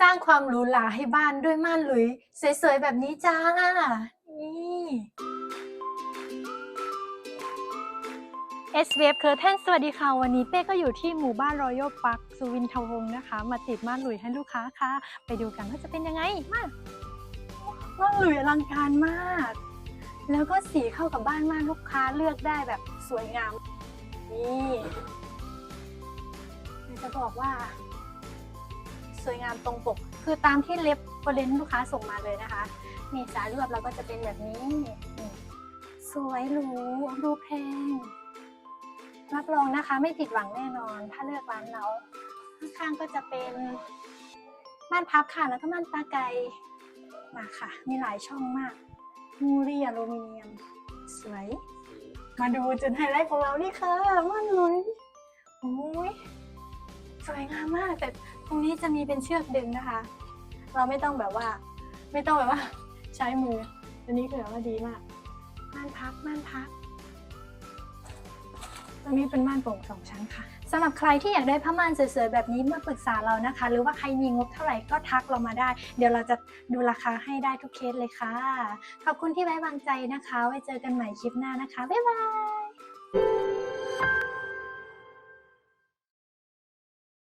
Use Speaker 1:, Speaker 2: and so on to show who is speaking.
Speaker 1: สร้างความหรูหราให้บ้านด้วยม่านหลุยสวยๆแบบนี้จ้า นี่
Speaker 2: s w a v เคอร์เทนสวัสดีค่ะ วันนี้เป้ก็อยู่ที่หมู่บ้านรอยัลพาร์คสุวินทวงศ์นะคะ มาติดม่านหลุยให้ลูกค้าค่ะ ไปดูกันว่าจะเป็นยังไง มา
Speaker 1: ม่านหลุยอลังการมาก แล้วก็สีเข้ากับบ้านมากลูกค้าเลือกได้แบบสวยงาม นี่จะบอกว่า สวยงามตรงปก คือตามที่เล็บเฟรนลูกค้าส่งมาเลยนะคะ นี่สายรวบเราก็จะเป็นแบบนี้ สวยหรูดูแพงรับรองนะคะไม่ผิดหวังแน่นอน ถ้าเลือกร้านเราข้างๆก็จะเป็นม่านพับค่ะแล้วก็ม่านตาไกมาค่ะ มีหลายช่องมากมูรี่อลูมิเนียม สวย มาดูจุดไฮไลท์ของเรานี่ค่ะม่านเลยโอ้ย สวยงามมาก แต่ตรงนี้จะมีเป็นเชือกดึงนะคะ เราไม่ต้องแบบว่า ไม่ต้องแบบว่า ใช้มืออันนี้คือแบบว่าดีมากม่านพับม่านพับตรงนี้เป็นม่านโปร่งสองชั้นค่ะสำหรับใครที่อยากได้ผ้าม่านสวยๆแบบนี้มาปรึกษาเรานะคะ หรือว่าใครมีงบเท่าไหร่ก็ทักเรามาได้ เดี๋ยวเราจะดูราคาให้ได้ทุกเคสเลยค่ะ ขอบคุณที่ไว้วางใจนะคะ ไว้เจอกันใหม่คลิปหน้านะคะ บ๊ายบาย